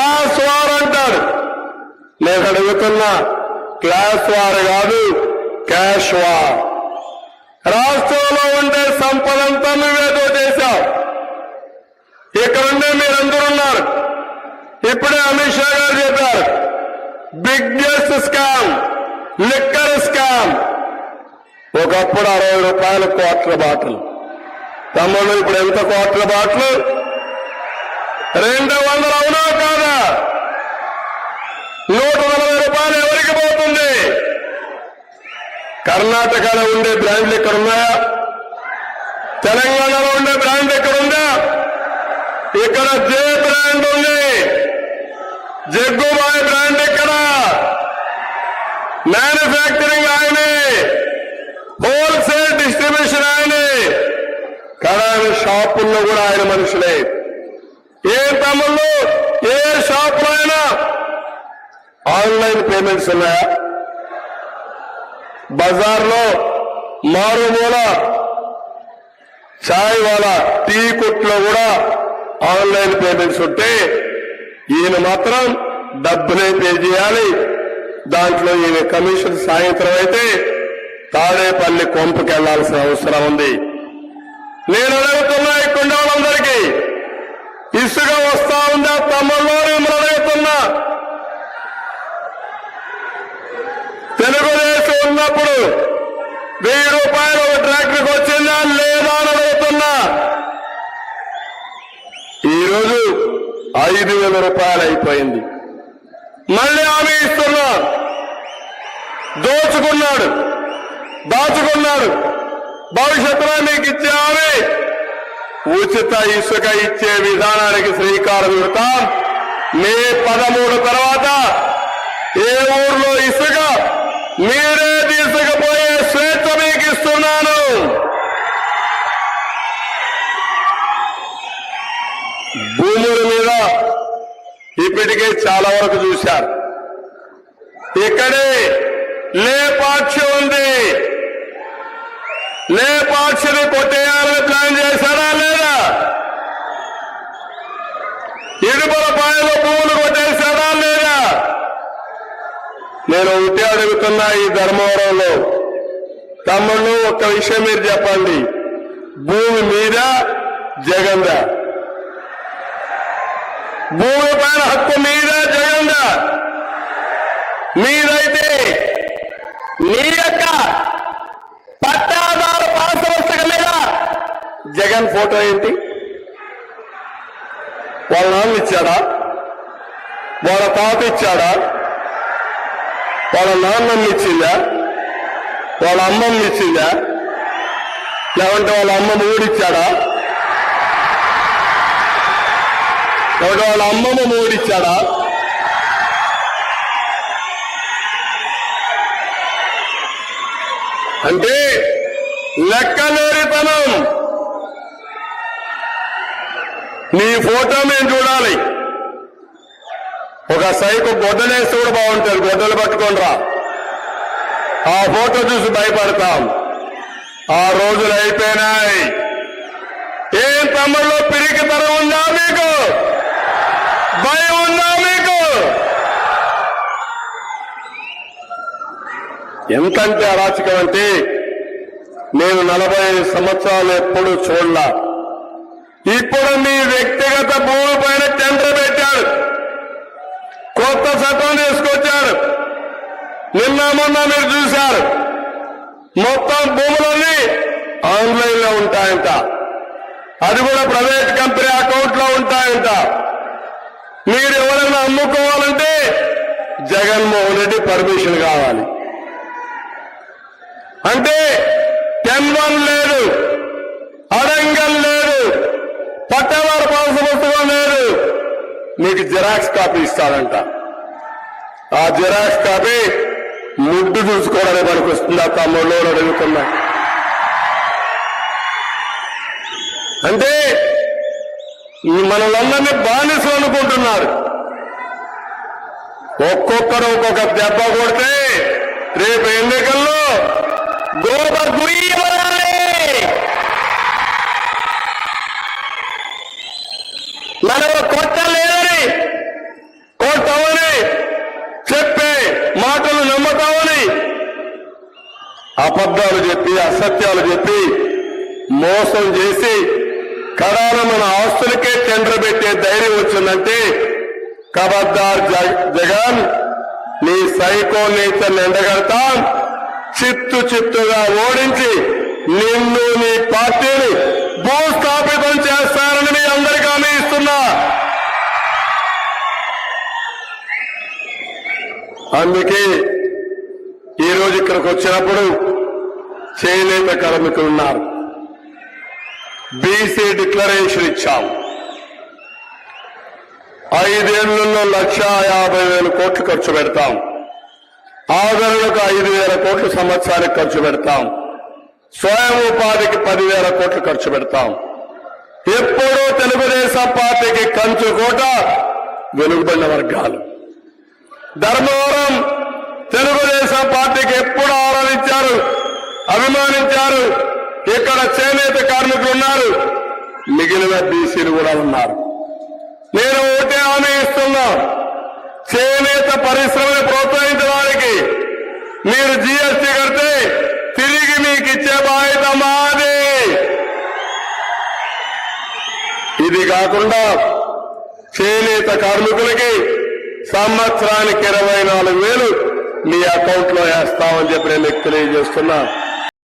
Class war అంటాడు నేను అడుగుతున్నా క్లాస్ వార్ కాదు క్యాష్ వార్. రాష్ట్రంలో ఉండే సంపదంతా నువ్వేదో చేశావు ఇక్కడుండే మీరందరూ ఉన్నారు. ఇప్పుడే అమిత్ షా గారు చెప్పారు బిగ్గెస్ట్ స్కామ్ లిక్కర్ స్కామ్ ఒకప్పుడు అరవై రూపాయల క్వార్టర్ బాటిల్. తమ్ముళ్ళు ఇప్పుడు ఎంత క్వార్టర్ బాటిల్? రెండు వందలు అవునా కాదా? నూట నలభై రూపాయలు ఎవరికి పోతుంది? కర్ణాటకలో ఉండే బ్రాండ్లు ఇక్కడ ఉన్నాయా? తెలంగాణలో ఉండే బ్రాండ్ ఇక్కడ ఉందా? ఇక్కడ జే బ్రాండ్ ఉంది. జగ్గుబాయ్ బ్రాండ్ ఇక్కడ మ్యానుఫ్యాక్చరింగ్ ఆయనే. హోల్సేల్ డిస్ట్రిబ్యూషన్ ఆయనే. కడాని షాపుల్లో కూడా ఆయన మనుషులే. ఏ తమ్ముళ్ళు ఏ షాపులో అయినా ఆన్లైన్ పేమెంట్స్ ఉన్నాయా? బజార్లో మారుమూల చాయ్ వాళ్ళ టీ కొట్లో కూడా ఆన్లైన్ పేమెంట్స్ ఉంటే ఈయన మాత్రం డబ్బులే పే చేయాలి. దాంట్లో ఈయన కమిషన్ సాయంత్రం అయితే తాడేపల్లి కొంపకెళ్ళాల్సిన అవసరం ఉంది. నేను అడుగుతున్నా ఇక్కడ వాళ్ళందరికీ ఇసుక వస్తా ఉందా? తమలోనే మొదలవుతున్నా తెలుగుదేశం ఉన్నప్పుడు వెయ్యి రూపాయలు ఒక ట్రాక్టర్కి వచ్చిందా లేదా అని అడుగుతున్నా. ఈరోజు ఐదు వేల రూపాయలు అయిపోయింది. మళ్ళీ హామీ ఇస్తున్నా. దోచుకున్నాడు. దాచుకున్నాడు. భవిష్యత్తులో మీకు ఇచ్చే హామీ ఉచిత ఇసుక ఇచ్చే విధానానికి శ్రీకారం చుడతాం. మే పదమూడు తర్వాత ఏ ఊర్లో ఇసుక మీరే తీసుకుపోయే స్వేచ్ఛ మీకు ఇస్తున్నాను. భూముల మీద ఇప్పటికే చాలా వరకు చూశారు. ఇక్కడే లేపాక్షి ఉంది. లేపాక్షిని కొట్టేయాలని ప్లాన్ చేశారా లేదా? ఇడుపుల పాయలో భూములు కొట్టేశారా లేదా? నేను ఉట్టి అడుగుతున్నా ఈ ధర్మవరంలో. తమ్ముళ్ళు ఒక్క విషయం మీరు చెప్పండి. భూమి మీద జగందా. భూమి పైన హక్కు మీద జగందా. మీదైతే నీ యొక్క పట్ట జగన్ ఫోటో ఏంటి? వాళ్ళ నాన్న ఇచ్చాడా? వాళ్ళ తాత ఇచ్చాడా? వాళ్ళ నాన్నమ్మ ఇచ్చిందా? వాళ్ళ అమ్మమ్మ ఇచ్చిందా? లేవంటే వాళ్ళ అమ్మమ్మ ఊడిచ్చాడా లేకుంటే వాళ్ళ అమ్మమ్మ ఊడిచ్చాడా అంటే లెక్కలేరితనం ఈ ఫోటో మేము చూడాలి. ఒక సైకు గొడ్డలేస్తే కూడా బాగుంటుంది. గొడ్డలు పట్టుకొని రా ఆ ఫోటో చూసి భయపడతాం. ఆ రోజులు అయిపోయినాయి. ఏం తమ్ముళ్ళు పిరికితనం ఉందా మీకు? భయం ఉందా మీకు? ఎంతంటే అరాచకం అంటే నేను నలభై ఐదు సంవత్సరాలు ఎప్పుడు చూడలా. ఇప్పుడు మీ వ్యక్తిగత భూమి పైన టెండర్ పెట్టాడు కొత్త చట్టం తీసుకొచ్చాడు నిన్న మొన్న మీరు చూశారు. మొత్తం భూములన్నీ ఆన్లైన్లో ఉంటాయంట. అది కూడా ప్రైవేట్ కంపెనీ అకౌంట్లో ఉంటాయంట. మీరు ఎవరైనా అమ్ముకోవాలంటే జగన్మోహన్ రెడ్డి పర్మిషన్ కావాలి. అంటే టెన్ వన్ లేదు అడంగల్ లేదు పట్టవారు పాలస పుస్తకం లేదు. మీకు జిరాక్స్ కాపీ ఇస్తారంట. ఆ జిరాక్స్ కాపీ ముడ్డు చూసుకోవడానికి పనికి వస్తుందా తమ్ముళ్ళు అడుగుతున్నా. అంటే మనలందరినీ బానిసలు అనుకుంటున్నారు. ఒక్కొక్కరు ఒక్కొక్క దెబ్బ కొడితే రేపు ఎన్నికల్లో మనలో కొత్త లేదని కొట్టవని చెప్పే మాటలు నమ్ముతామని అబద్ధాలు చెప్పి అసత్యాలు చెప్పి మోసం చేసి కడాన మన ఆస్తులకే టెండర్ పెట్టే ధైర్యం వచ్చిందంటే కబద్దార్ జగన్ నీ సైకో నేచర్ ఎండగడతాం. చిత్తు చిత్తుగా ఓడించి నిన్ను నీ పార్టీని భూస్థాపితం అందుకే ఈరోజు ఇక్కడికి వచ్చినప్పుడు చేయలేత కార్మికులు ఉన్నారు బీసీ డిక్లరేషన్ ఇచ్చాం. ఐదేళ్ళలో లక్ష యాభై వేల కోట్లు ఖర్చు పెడతాం. ఆదరణకు ఐదు వేల కోట్లు సంవత్సరానికి ఖర్చు పెడతాం. స్వయం ఉపాధికి పదివేల కోట్లు ఖర్చు పెడతాం. ఎప్పుడూ తెలుగుదేశం పార్టీకి కంచు కోట వెలుగుబడిన వర్గాలు. ధర్మవరం తెలుగుదేశం పార్టీకి ఎప్పుడు ఆరాధించారు అభిమానించారు ఇక్కడ చేనేత కార్మికులు ఉన్నారు మిగిలిన బీసీలు కూడా ఉన్నారు. నేను ఒకటే హామీ ఇస్తున్నా చేనేత పరిశ్రమని ప్రోత్సహించడానికి మీరు జీఎస్టీ కడితే తిరిగి మీకు ఇచ్చే బాధ్యత మాది. ఇది కాకుండా చేనేత కార్మికులకి సంవత్సరానికి ఇరవై నాలుగు వేలు మీ అకౌంట్లో వేస్తామని చెప్పి నేను తెలియజేస్తున్నా.